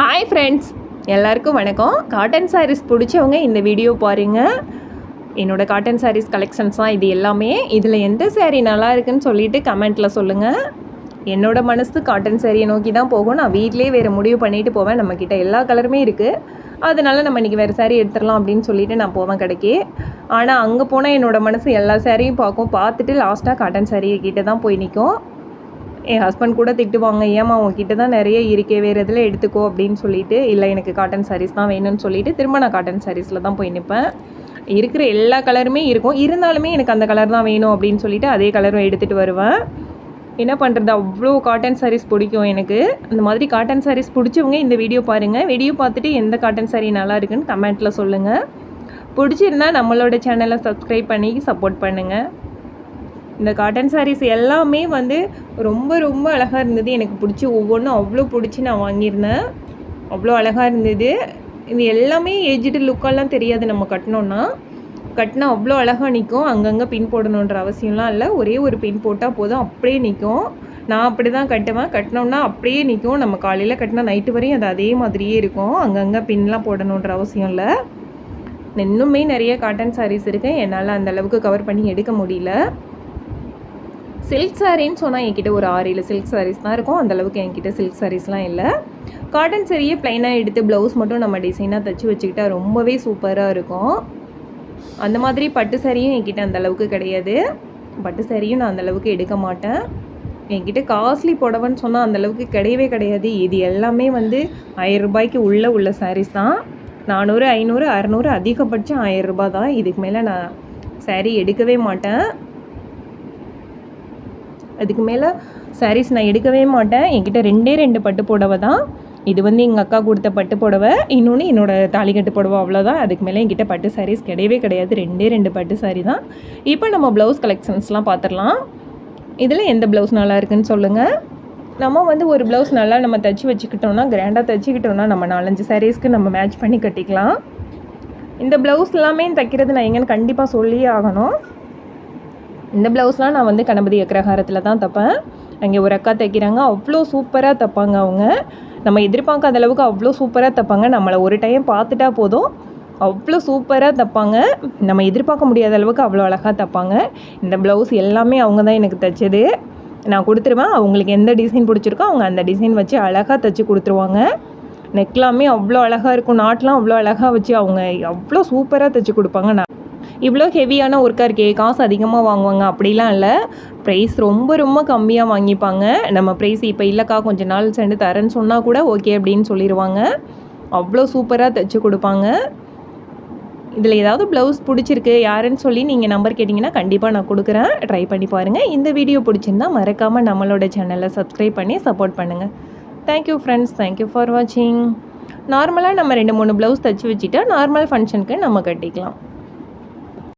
Hi friends எல்லாருக்கும் வணக்கம். Cotton saris பிடிச்சவங்க இந்த வீடியோ பாருங்க. என்னோடய காட்டன் சாரீஸ் கலெக்ஷன்ஸ் தான் இது எல்லாமே. இதில் எந்த சேரீ நல்லா இருக்குன்னு சொல்லிட்டு கமெண்ட்டில் சொல்லுங்கள் என்னோடய மனசு காட்டன் சாரியை நோக்கி தான் போகும். நான் வீட்டிலேயே வேறு முடிவு பண்ணிட்டு போவேன். நம்மக்கிட்ட எல்லா கலருமே இருக்குது அதனால நம்ம இன்றைக்கி வேறு சேரீ எடுத்துடலாம் அப்படின்னு சொல்லிட்டு நான் போவேன் கடைக்கு. ஆனால் அங்கே போனால் என்னோடய மனசு எல்லா சாரியும் பார்க்கும். பார்த்துட்டு லாஸ்ட்டாக காட்டன் சேரீ கிட்டே தான் போய் நிற்கும் என் ஹஸ்பண்ட் கூட திட்டுவாங்க ஏமா உங்ககிட்ட தான் நிறைய இருக்கே வேறு இதில் எடுத்துக்கோ? அப்படின்னு சொல்லிட்டு இல்லை எனக்கு காட்டன் சாரீஸ் தான் வேணும்னு சொல்லிட்டு திரும்ப நான் காட்டன் சாரீஸில் தான் போய் நிற்பேன் இருக்கிற எல்லா கலருமே இருக்கும். இருந்தாலுமே எனக்கு அந்த கலர் தான் வேணும் அப்படின்னு சொல்லிட்டு அதே கலரும் எடுத்துகிட்டு வருவேன். என்ன பண்ணுறது அவ்வளோ காட்டன் சாரீஸ் பிடிக்கும் எனக்கு. அந்த மாதிரி காட்டன் சாரீஸ் பிடிச்சவங்க இந்த வீடியோ பாருங்கள் வீடியோ பார்த்துட்டு எந்த காட்டன் சாரீ நல்லா இருக்குன்னு கமெண்ட்டில் சொல்லுங்கள் பிடிச்சிருந்தா நம்மளோட சேனலை சப்ஸ்கிரைப் பண்ணி சப்போர்ட் பண்ணுங்கள் இந்த காட்டன் சாரீஸ் எல்லாமே வந்து ரொம்ப ரொம்ப அழகாக இருந்தது. எனக்கு பிடிச்சி ஒவ்வொன்றும் அவ்வளோ பிடிச்சி நான் வாங்கியிருந்தேன். அவ்வளோ அழகாக இருந்தது. இது எல்லாமே ஏஜ்டு லுக்கெல்லாம் தெரியாது நம்ம கட்டினோன்னா கட்டினா அவ்வளோ அழகாக நிற்கும். அங்கங்கே பின் போடணுன்ற அவசியம்லாம் இல்லை. ஒரே ஒரு பின் போட்டால் போதும். அப்படியே நிற்கும். நான் அப்படி தான் கட்டுவேன். கட்டினோன்னா அப்படியே நிற்கும். நம்ம காலையில் கட்டினா நைட்டு வரையும் அது அதே மாதிரியே இருக்கும். அங்கங்கே பின்லாம் போடணுன்ற அவசியம் இல்லை. இன்னுமே நிறைய காட்டன் சாரீஸ் இருக்குது என்னால் அந்த அளவுக்கு கவர் பண்ணி எடுக்க முடியல. சில்க் சாரின்னு சொன்னால் என்கிட்ட ஒரு ஆறு ஏழு சில்க் சாரீஸ் தான் இருக்கும். அந்தளவுக்கு என்கிட்ட சில்க் சாரீஸ்லாம் இல்லை. காட்டன் சரியே ப்ளைனாக எடுத்து ப்ளவுஸ் மட்டும் நம்ம டிசைனாக தைச்சி வச்சுக்கிட்டா ரொம்பவே சூப்பராக இருக்கும். அந்த மாதிரி பட்டு சாரியும் என்கிட்ட அந்தளவுக்கு கிடையாது. பட்டு சாரியும் நான் அந்த அளவுக்கு எடுக்க மாட்டேன். என்கிட்ட காஸ்ட்லி புடவைன்னு சொன்னால் அந்த அளவுக்கு கிடையவே கிடையாது. இது எல்லாமே வந்து ஆயிரம் ரூபாய்க்கு உள்ளே உள்ள சாரீஸ் தான். நானூறு ஐநூறு அறநூறு அதிகபட்சம் ஆயிரம் ரூபாய் தான். இதுக்கு மேலே நான் saree எடுக்கவே மாட்டேன். அதுக்கு மேலே சாரீஸ் நான் எடுக்கவே மாட்டேன். என்கிட்ட ரெண்டே ரெண்டு பட்டு புடவை தான். இது வந்து எங்கள் அக்கா கொடுத்த பட்டு புடவை. இன்னொன்று என்னோடய தாலிக்கட்டு புடவை அவ்வளோதான் அதுக்கு மேலே என்கிட்ட பட்டு சாரீஸ் கிடையவே கிடையாது. ரெண்டே ரெண்டு பட்டு சாரீ தான். இப்போ நம்ம ப்ளவுஸ் கலெக்ஷன்ஸ்லாம் பார்த்துடலாம் இதில் எந்த ப்ளவுஸ் நல்லா இருக்குன்னு சொல்லுங்கள் நம்ம வந்து ஒரு ப்ளவுஸ் நல்லா நம்ம தைச்சி வச்சுக்கிட்டோம்னா கிராண்டாக தைச்சிக்கிட்டோம்னா நம்ம நாலஞ்சு சாரீஸ்க்கு நம்ம மேட்ச் பண்ணி கட்டிக்கலாம். இந்த ப்ளவுஸ் எல்லாமே தைக்கிறது நான் எங்கன்னு கண்டிப்பாக சொல்லியே ஆகணும். இந்த ப்ளவுஸ்லாம் நான் வந்து கணபதி அக்ரஹாரத்தில் தான் தைப்பேன். அங்கே ஒரு அக்கா தைக்கிறாங்க. அவ்வளோ சூப்பராக தைப்பாங்க அவங்க. நம்ம எதிர்பார்க்காத அளவுக்கு அவ்வளோ சூப்பராக தைப்பாங்க. நம்மளை ஒரு டைம் பார்த்துட்டா போதும். அவ்வளோ சூப்பராக தைப்பாங்க. நம்ம எதிர்பார்க்க முடியாத அளவுக்கு அவ்வளோ அழகாக தைப்பாங்க. இந்த ப்ளவுஸ் எல்லாமே அவங்க தான் எனக்கு தைச்சது. நான் கொடுத்துருவேன். அவங்களுக்கு எந்த டிசைன் பிடிச்சிருக்கோ அவங்க அந்த டிசைன் வச்சு அழகாக தைச்சி கொடுத்துருவாங்க. நெக்லாமே அவ்வளோ அழகாக இருக்கும். நாட்லாம் அவ்வளோ அழகாக வச்சு அவங்க அவ்வளோ சூப்பராக தைச்சி கொடுப்பாங்க. நான் இவ்வளோ ஹெவியான ஒர்க்காக இருக்கே காசு அதிகமாக வாங்குவாங்க அப்படிலாம் இல்லை. ப்ரைஸ் ரொம்ப ரொம்ப கம்மியாக வாங்கிப்பாங்க. நம்ம ப்ரைஸ் இப்போ இல்லைக்கா கொஞ்ச நாள் சென்று தரேன்னு சொன்னால் கூட ஓகே அப்படின்னு சொல்லிடுவாங்க. அவ்வளோ சூப்பராக தைச்சி கொடுப்பாங்க. இதில் ஏதாவது ப்ளவுஸ் பிடிச்சிருக்கு யாருன்னு சொல்லி நீங்கள் நம்பர் கேட்டிங்கன்னா கண்டிப்பாக நான் கொடுக்குறேன். ட்ரை பண்ணி பாருங்கள் இந்த வீடியோ பிடிச்சிருந்தா மறக்காமல் நம்மளோட சேனலை சப்ஸ்கிரைப் பண்ணி சப்போர்ட் பண்ணுங்கள் தேங்க்யூ ஃப்ரெண்ட்ஸ் தேங்க்யூ ஃபார் வாட்சிங் நார்மலாக நம்ம ரெண்டு மூணு ப்ளவுஸ் தைச்சி வச்சுட்டா நார்மல் ஃபங்க்ஷனுக்கு நம்ம கட்டிக்கலாம்.